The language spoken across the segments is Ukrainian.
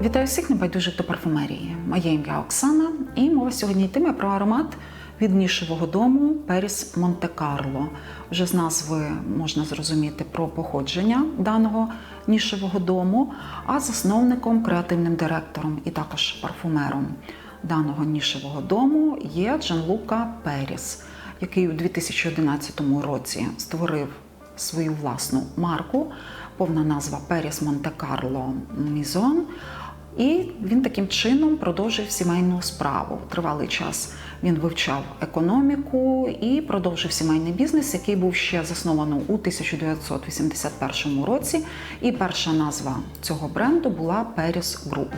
Вітаю всіх небайдужих до парфумерії. Моє ім'я Оксана, і мова сьогодні йтиме про аромат від нішевого дому Періс Монте-Карло. Вже з назви можна зрозуміти про походження даного нішевого дому, а засновником, креативним директором і також парфумером даного нішевого дому є Джанлука Періс, який у 2011 році створив свою власну марку, повна назва Періс Монте-Карло Мізон. І він таким чином продовжив сімейну справу. Тривалий час він вивчав економіку і продовжив сімейний бізнес, який був ще заснований у 1981 році. І перша назва цього бренду була Періс Group.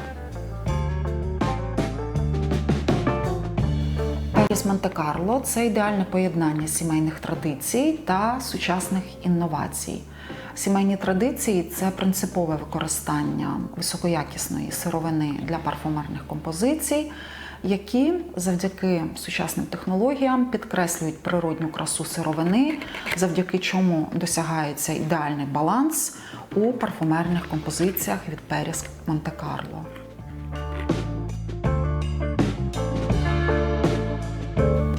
Періс Монте-Карло це ідеальне поєднання сімейних традицій та сучасних інновацій. Сімейні традиції це принципове використання високоякісної сировини для парфумерних композицій, які завдяки сучасним технологіям підкреслюють природню красу сировини, завдяки чому досягається ідеальний баланс у парфумерних композиціях від Періс Монте-Карло.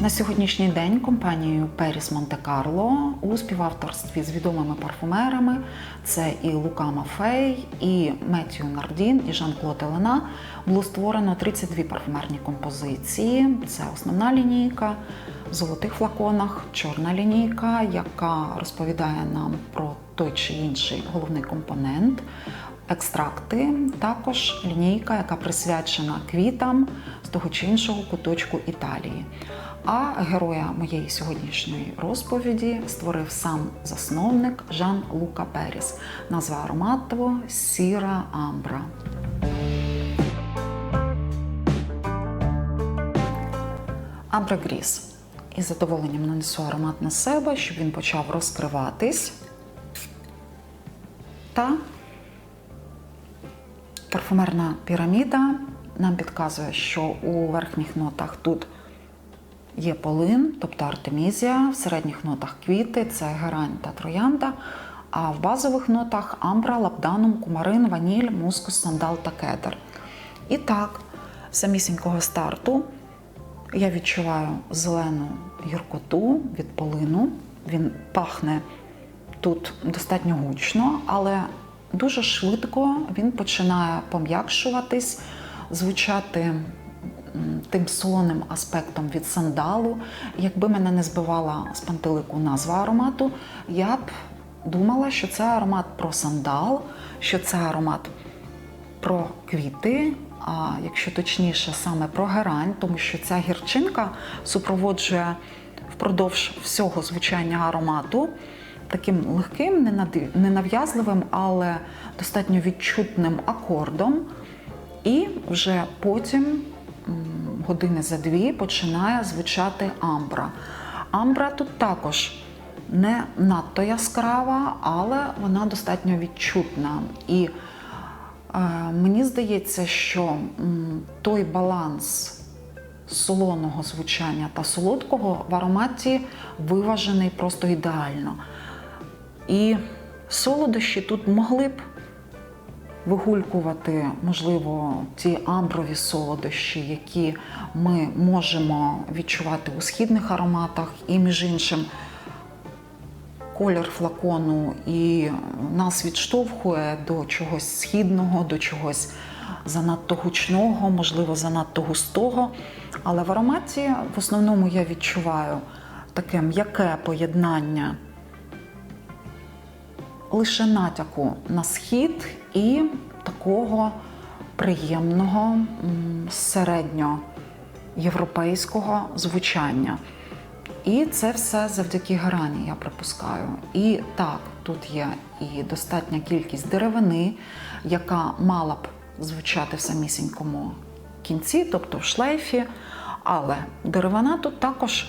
На сьогоднішній день компанією Періс Монте-Карло у співавторстві з відомими парфумерами це і Лука Мафей, і Меттью Нардін, і Жан-Клод Елена було створено 32 парфумерні композиції. Це основна лінійка в золотих флаконах, чорна лінійка, яка розповідає нам про той чи інший головний компонент. Екстракти, також лінійка, яка присвячена квітам з того чи іншого куточку Італії. А героя моєї сьогоднішньої розповіді створив сам засновник Жан Лука Періс. Назва аромату Сіра Амбра. Амбра Гріс. Із задоволенням нанесу аромат на себе, щоб він почав розкриватись. Та парфумерна піраміда нам підказує, що у верхніх нотах тут є полин, тобто артемізія, в середніх нотах квіти, це герань та троянда, а в базових нотах амбра, лабданум, кумарин, ваніль, мускус, сандал та кедр. І так, з самісінького старту я відчуваю зелену гіркоту від полину. Він пахне тут достатньо гучно, але дуже швидко він починає пом'якшуватись, звучати тим солоним аспектом від сандалу. Якби мене не збивала з пантелику назва аромату, я б думала, що це аромат про сандал, що це аромат про квіти. А якщо точніше, саме про герань, тому що ця гірчинка супроводжує впродовж всього звучання аромату таким легким, ненав'язливим, але достатньо відчутним акордом. І вже потім, години за дві, починає звучати амбра. Амбра тут також не надто яскрава, але вона достатньо відчутна. І е, мені здається, що той баланс солоного звучання та солодкого в ароматі виважений просто ідеально. І солодощі тут могли б вигулькувати, можливо, ті амброві солодощі, які ми можемо відчувати у східних ароматах, і, між іншим, колір флакону і нас відштовхує до чогось східного, до чогось занадто гучного, можливо, занадто густого. Але в ароматі в основному я відчуваю таке м'яке поєднання лише натяку на схід і такого приємного середньоєвропейського звучання. І це все завдяки грані, я припускаю. І так, тут є і достатня кількість деревини, яка мала б звучати в самісінькому кінці, тобто в шлейфі. Але деревина тут також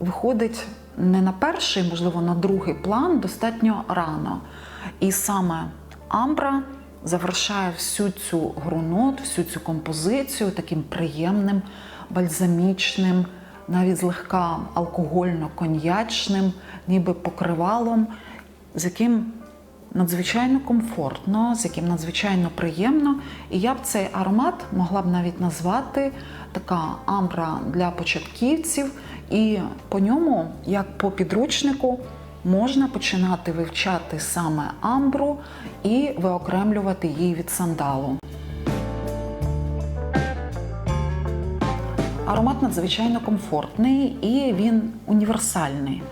виходить не на перший, можливо, на другий план достатньо рано. І саме амбра завершає всю цю грунот, всю цю композицію таким приємним, бальзамічним, навіть злегка алкогольно-коньячним, ніби покривалом, з яким надзвичайно комфортно, з яким надзвичайно приємно. І я б цей аромат могла б навіть назвати така амбра для початківців. І по ньому, як по підручнику, можна починати вивчати саме амбру і виокремлювати її від сандалу. Аромат надзвичайно комфортний і він універсальний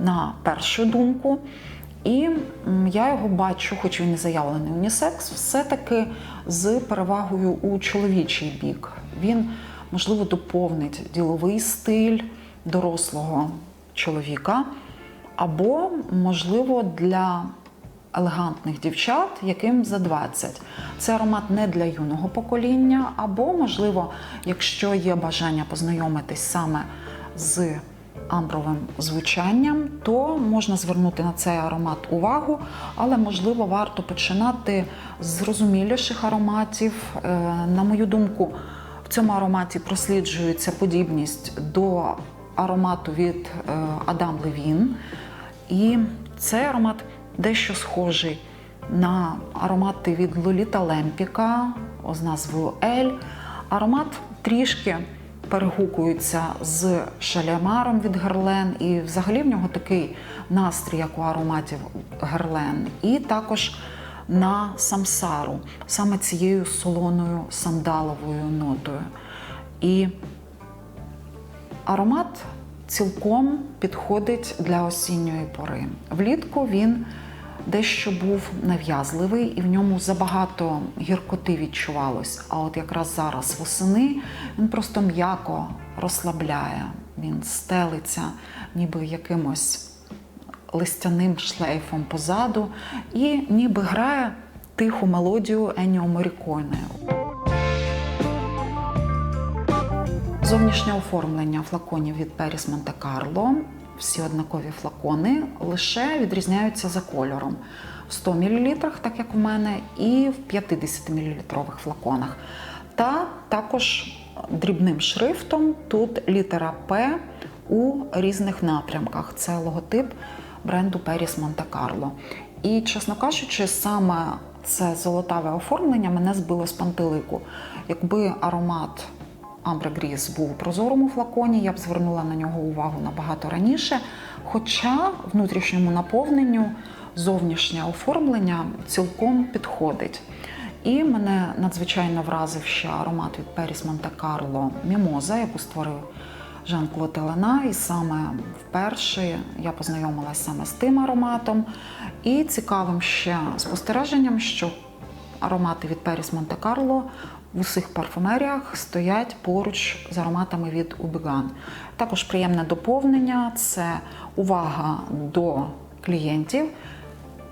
на першу думку. І я його бачу, хоч він і заявлений унісекс, все-таки з перевагою у чоловічий бік. Він, можливо, доповнить діловий стиль дорослого чоловіка, або, можливо, для елегантних дівчат, яким за 20. Це аромат не для юного покоління, або, можливо, якщо є бажання познайомитись саме з амбровим звучанням, то можна звернути на цей аромат увагу, але можливо варто починати з зрозуміліших ароматів. Е, На мою думку, в цьому ароматі просліджується подібність до аромату від е, Адам Левін. І цей аромат дещо схожий на аромати від Лоліта Лемпіка з назвою Ель. Аромат трішки перегукується з шалямаром від Герлен, і взагалі в нього такий настрій, як у ароматів Герлен, і також на самсару, саме цією солоною сандаловою нотою. І Аромат цілком підходить для осінньої пори. Влітку він дещо був нав'язливий і в ньому забагато гіркоти відчувалось. А от якраз зараз восени він просто м'яко розслабляє, він стелиться ніби якимось листяним шлейфом позаду і ніби грає тиху мелодію Еніо Моріконе. Зовнішнє оформлення флаконів від Періс Монте Карло. Всі однакові флакони лише відрізняються за кольором. В 100 мл, так як у мене, і в 50 мл флаконах. Та також дрібним шрифтом тут літера П у різних напрямках. Це логотип бренду Періс Монте Карло. І, чесно кажучи, саме це золотаве оформлення мене збило з пантелику. Якби аромат Амбре Гріс був у прозорому флаконі, я б звернула на нього увагу набагато раніше. Хоча внутрішньому наповненню зовнішнє оформлення цілком підходить. І мене надзвичайно вразив ще аромат від Періс Монте Карло Мімоза, яку створив Жан-Клод Елена. І саме вперше я познайомилася саме з тим ароматом. І цікавим ще спостереженням, що аромати від Періс Монте Карло в усіх парфумеріях стоять поруч з ароматами від Убіган. Також приємне доповнення це увага до клієнтів.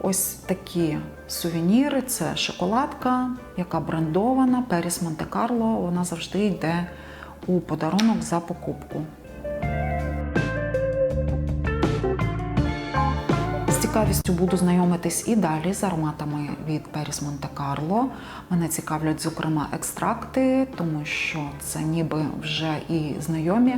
Ось такі сувеніри це шоколадка, яка брендована, Періс Монте Карло. Вона завжди йде у подарунок за покупку. Цікавістю буду знайомитись і далі з ароматами від Періс Монте Карло. Мене цікавлять, зокрема, екстракти, тому що це ніби вже і знайомі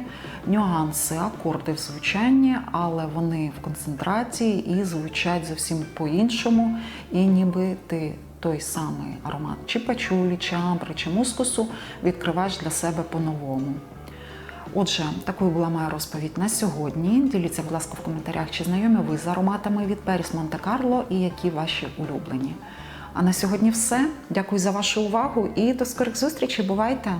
нюанси, акорди в звучанні, але вони в концентрації і звучать зовсім по-іншому, і ніби ти. Той самий аромат чи пачулі, чи амбри, чи мускусу відкриваєш для себе по-новому. Отже, такою була моя розповідь на сьогодні. Діліться, будь ласка, в коментарях, чи знайомі ви з ароматами від Періс Монте Карло і які ваші улюблені. А на сьогодні все. Дякую за вашу увагу і до скорих зустрічей. Бувайте!